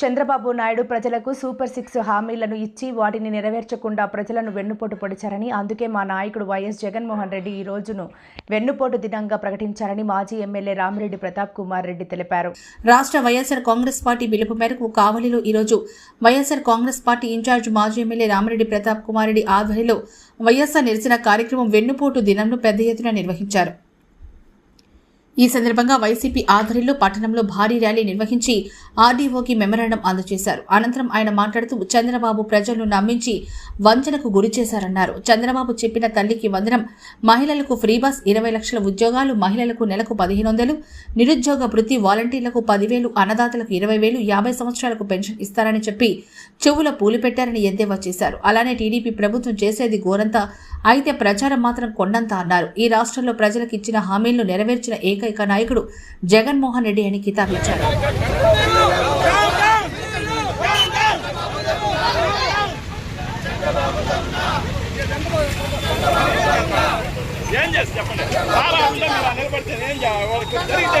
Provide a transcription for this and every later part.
చంద్రబాబు నాయుడు ప్రజలకు super six హామీలను ఇచ్చి వాటిని నెరవేర్చకుండా ప్రజలను వెన్నుపోటు పొడిచారని అందుకే మా నాయకుడు వైఎస్ జగన్మోహన్ రెడ్డి ఈ రోజును వెన్నుపోటు దినంగా ప్రకటించారని మాజీ ఎమ్మెల్యే రామిరెడ్డి ప్రతాప్ కుమార్ రెడ్డి తెలిపారు. రాష్ట్ర వైఎస్ఆర్ కాంగ్రెస్ పార్టీ పిలుపు మేరకు కావలిలో ఈరోజు వైఎస్ఆర్ కాంగ్రెస్ పార్టీ ఇన్ఛార్జ్ మాజీ ఎమ్మెల్యే రామిరెడ్డి ప్రతాప్ కుమార్ రెడ్డి ఆధ్వర్యంలో వైఎస్ఆర్ నిరసన కార్యక్రమం వెన్నుపోటు దినంను పెద్ద ఎత్తున నిర్వహించారు. ఈ సందర్భంగా వైసీపీ ఆధ్వర్యంలో పట్టణంలో భారీ ర్యాలీ నిర్వహించి ఆర్డీఓకి మెమరాండం అందజేశారు. అనంతరం ఆయన మాట్లాడుతూ చంద్రబాబు ప్రజలను నమ్మించి వంచనకు గురి చేశారన్నారు. చంద్రబాబు చెప్పిన తల్లికి వందనం మహిళలకు ఫ్రీ బస్ ఇరవై లక్షల ఉద్యోగాలు మహిళలకు నెలకు పదిహేను వందలు నిరుద్యోగ వృత్తి వాలంటీర్లకు పదివేలు అన్నదాతలకు ఇరవై వేలు యాభై సంవత్సరాలకు పెన్షన్ ఇస్తారని చెప్పి చెవుల పూలు పెట్టారని ఎద్దేవా చేశారు. అలానే టీడీపీ ప్రభుత్వం చేసేది ఘోరంతా అయితే ప్రచారం మాత్రం కొండంత అన్నారు. ఈ రాష్ట్రంలో ప్రజలకు ఇచ్చిన హామీలను నెరవేర్చిన ఏకైక నాయకుడు జగన్మోహన్ రెడ్డి అని కితాబిచ్చారు ఏం చేసి చెప్పండి? చాలా ఉంటే మీరు నిలబడితే ఏం చేయాలి? వాళ్ళకి జరిగితే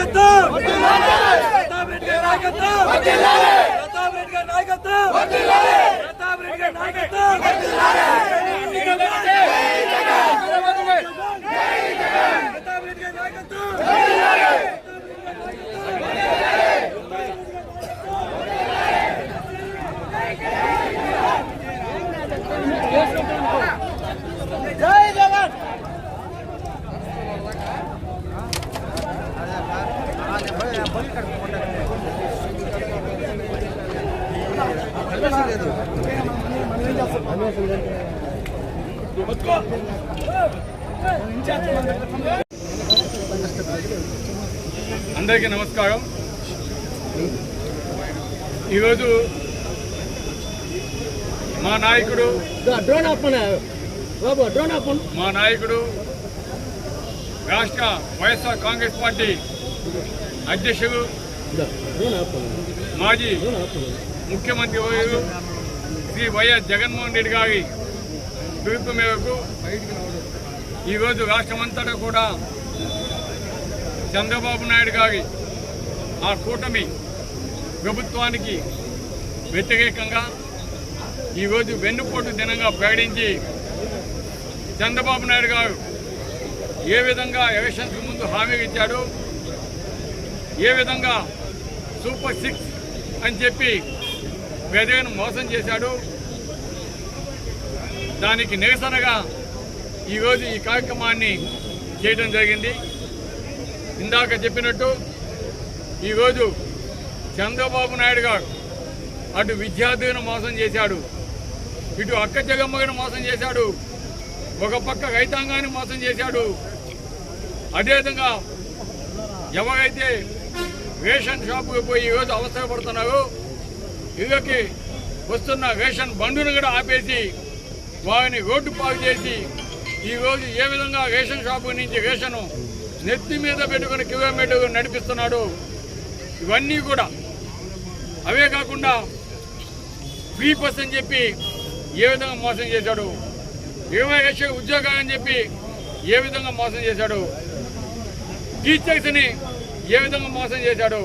నాయకత్వం! ప్రతాప్ రెడ్డి గారి నాయకత్వం! ప్రతాప్ రెడ్డి గారి నాయకత్వం! ప్రతాప్ రెడ్డి గారి నాయకత్వం ప్రతాప్ రెడ్డి గారి నాయకత్వం అందరికీ నమస్కారం. ఈరోజు మా నాయకుడు డ్రోన్ ఆపన బాబు డ్రోన్ ఆపన మా నాయకుడు రాష్ట్ర వైఎస్ఆర్ కాంగ్రెస్ పార్టీ అధ్యక్షుడు మాజీ ముఖ్యమంత్రి శ్రీ వైఎస్ జగన్మోహన్ రెడ్డి గారి పిలుపు మేరకు ఈరోజు రాష్ట్రమంతటా కూడా చంద్రబాబు నాయుడు గారి ఆ కూటమి ప్రభుత్వానికి వ్యతిరేకంగా ఈరోజు వెన్నుపోటు దినంగా ప్రకటించి చంద్రబాబు నాయుడు గారు ఏ విధంగా ఎలక్షన్స్కి ముందు హామీ ఇచ్చాడు ఏ విధంగా సూపర్ సిక్స్ అని చెప్పి ప్రజలను మోసం చేశాడు దానికి నిరసనగా ఈరోజు ఈ కార్యక్రమాన్ని చేయడం జరిగింది. ఇందాక చెప్పినట్టు ఈరోజు చంద్రబాబు నాయుడు గారు అటు విద్యార్థులను మోసం చేశాడు ఇటు అక్క జగమ్మని మోసం చేశాడు ఒక పక్క రైతాంగాన్ని మోసం చేశాడు. అదేవిధంగా ఎవరైతే రేషన్ షాపుకి పోయి ఈరోజు అవసరపడుతున్నారో ఇళ్ళకి వస్తున్న రేషన్ బండును కూడా ఆపేసి వారిని రోడ్డు పాలు చేసి ఈరోజు ఏ విధంగా రేషన్ షాపు నుంచి రేషను నెత్తి మీద పెట్టుకుని కిలోమీటర్ నడిపిస్తున్నాడు ఇవన్నీ కూడా. అవే కాకుండా ఫ్రీ బస్ అని చెప్పి ఏ విధంగా మోసం చేశాడు ఇరవై లక్షల ఉద్యోగాలని చెప్పి ఏ విధంగా మోసం చేశాడు టీచర్స్ని ఏ విధంగా మోసం చేశాడు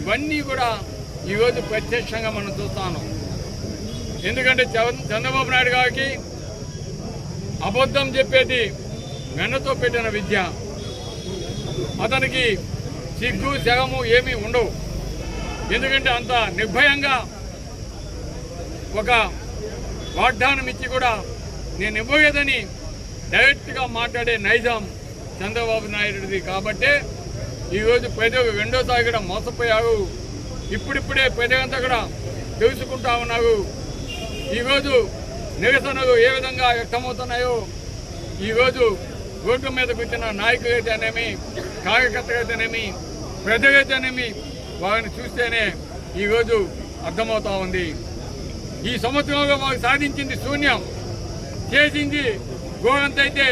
ఇవన్నీ కూడా ఈరోజు ప్రత్యక్షంగా మనం చూస్తాను ఎందుకంటే చంద్రబాబు నాయుడు గారికి అబద్ధం చెప్పేది వెన్నతో పెట్టిన విద్య. అతనికి సిగ్గు శగము ఏమీ ఉండవు. ఎందుకంటే అంత నిర్భయంగా ఒక వాగ్దానం ఇచ్చి కూడా నేను ఇవ్వలేదని డైరెక్ట్గా మాట్లాడే నైజాం చంద్రబాబు నాయుడుది. కాబట్టే ఈరోజు ప్రజలు రెండోసారి కూడా మోసపోయారు. ఇప్పుడిప్పుడే ప్రజలంతా కూడా తెలుసుకుంటా ఉన్నారు. ఈరోజు నిరసనలు ఏ విధంగా వ్యక్తమవుతున్నాయో ఈరోజు రోడ్డు మీదకు వచ్చిన నాయకులైతేనేమి కార్యకర్తలైతేనేమి ప్రజలైతేనేమి వారిని చూస్తేనే ఈరోజు అర్థమవుతా ఉంది. ఈ సంవత్సరంలో వారు సాధించింది శూన్యం. చేసింది గోరంత అయితే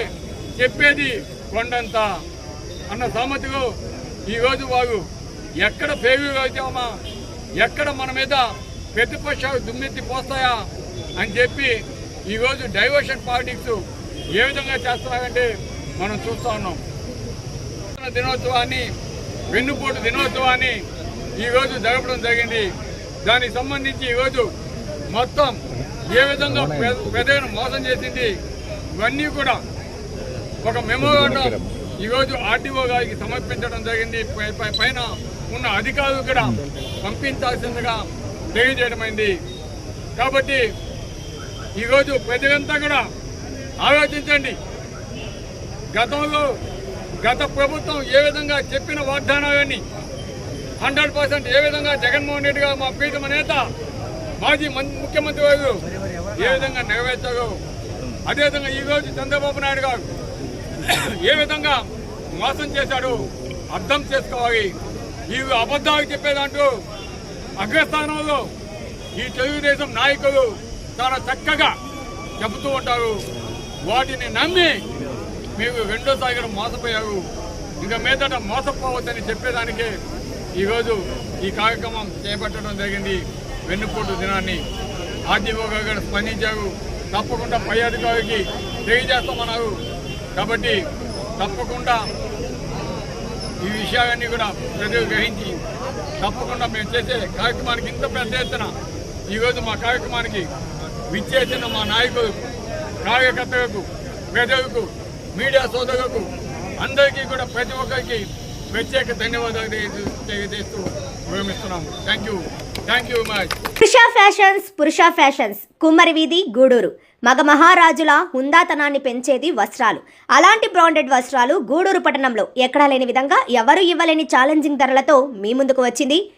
చెప్పేది కొండంత. అన్న సామెతలో ఈరోజు వారు ఎక్కడ ఫెయిల్యూర్ అవుతామా ఎక్కడ మన మీద ప్రతిపక్షాలు దుమ్మెత్తి పోస్తాయా? అని చెప్పి ఈరోజు డైవర్షన్ పాలిటిక్స్ ఏ విధంగా చేస్తున్నారంటే మనం చూస్తూ ఉన్నాం. దినోత్సవాన్ని వెన్నుపోటు దినోత్సవాన్ని ఈరోజు జరపడం జరిగింది. దానికి సంబంధించి ఈరోజు మొత్తం ఏ విధంగా ప్రజలను మోసం చేసింది ఇవన్నీ కూడా ఒక మెమోరాండం ఈరోజు ఆర్టీఓ గారికి సమర్పించడం జరిగింది. పైన ఉన్న అధికారులు కూడా పంపించాల్సిందిగా తెలియజేయడమైంది. కాబట్టి ఈరోజు ప్రజలంతా కూడా ఆలోచించండి. గతంలో గత ప్రభుత్వం ఏ విధంగా చెప్పిన వాగ్దానాలన్నీ హండ్రెడ్ పర్సెంట్ ఏ విధంగా జగన్మోహన్ రెడ్డి గారు మా ప్రీతమ నేత మాజీ మం- ముఖ్యమంత్రి గారు ఏ విధంగా నెరవేర్చారో అదేవిధంగా ఈరోజు చంద్రబాబు నాయుడు గారు ఏ విధంగా మోసం చేశాడో అర్థం చేసుకోవాలి. ఈ అబద్ధాలు చెప్పేదంటూ అగ్రస్థానంలో ఈ తెలుగుదేశం నాయకులు చాలా చక్కగా చెబుతూ ఉంటారు. వాటిని నమ్మి మేము రెండో కూడా మోసపోయారు. ఇక మీదట మోసపోవద్దని చెప్పేదానికే ఈరోజు ఈ కార్యక్రమం చేపట్టడం జరిగింది. వెన్నుపోటు దినాన్ని ఆర్టీఓ గారు స్పందించారు. తప్పకుండా పై అధికారికి తెలియజేస్తామన్నారు. కాబట్టి తప్పకుండా ఈ విషయాలన్నీ కూడా ప్రజలు గ్రహించి తప్పకుండా మేము చేసే కార్యక్రమానికి ఇంత పెద్ద ఎత్తున ఈరోజు మా కార్యక్రమానికి విచ్చేసిన మా నాయకులకు కార్యకర్తలకు ప్రజలకు మీడియా సోదరులకు అందరికీ కూడా ప్రతి ఒక్కరికి ప్రత్యేక ధన్యవాదాలు తెలియజేస్తూ విరమిస్తున్నాము. Thank you thank you much Purusha fashions Purusha fashions. కుమ్మరి వీధి గూడూరు. మగ మహారాజుల హుందాతనాన్ని పెంచేది వస్త్రాలు. అలాంటి బ్రాండెడ్ వస్త్రాలు గూడూరు పట్టణంలో ఎక్కడా లేని విధంగా ఎవరు ఇవ్వలేని ఛాలెంజింగ్ ధరలతో మీ ముందుకు వచ్చింది